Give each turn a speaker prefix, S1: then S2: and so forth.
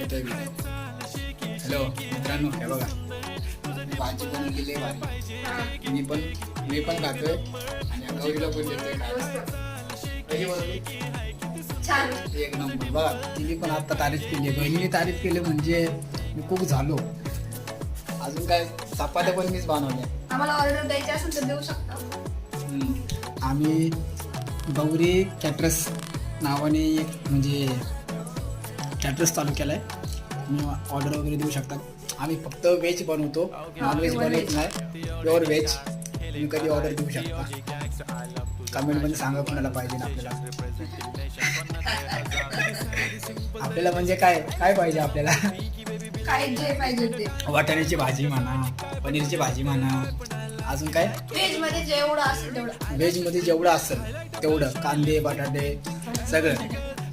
S1: येतोय video. Hello मित्रांनो हे बघा. भाजी पण गेली मी पण मी पण खातोय. आणि गौरीला पण देतोय खायला. एक नंबर. बघा तिने पण आता तारीफ केली बहिणीने तारीफ केली म्हणजे मी खूप झालो. अजून काय चपात्या पण मीच बनवल्या.
S2: आम्हाला ऑर्डर द्यायची असेल तर देऊ शकता.
S1: हम्म. आम्ही गौरी कॅटरस नावाने एक म्हणजे कॅटरस चालू केला आहे तुम्ही ऑर्डर वगैरे देऊ शकता. आम्ही फक्त व्हेज बनवतो. नॉन व्हेज
S2: pure
S1: बनवत. नाही. प्युअर व्हेज तुम्ही कधी ऑर्डर देऊ शकता. कमेंटमध्ये सांगा कोणाला पाहिजे आपल्याला. आपल्याला म्हणजे काय? काय पाहिजे आपल्याला?
S2: काय जे पाहिजे ते.
S1: वाटाण्याची भाजी म्हणा पनीरची भाजी म्हणा अजून काय?
S2: व्हेजमध्ये जेवढं असेल तेवढं.
S1: व्हेजमध्ये जेवढं असेल तेवढं कांदे बटाटे सगळं.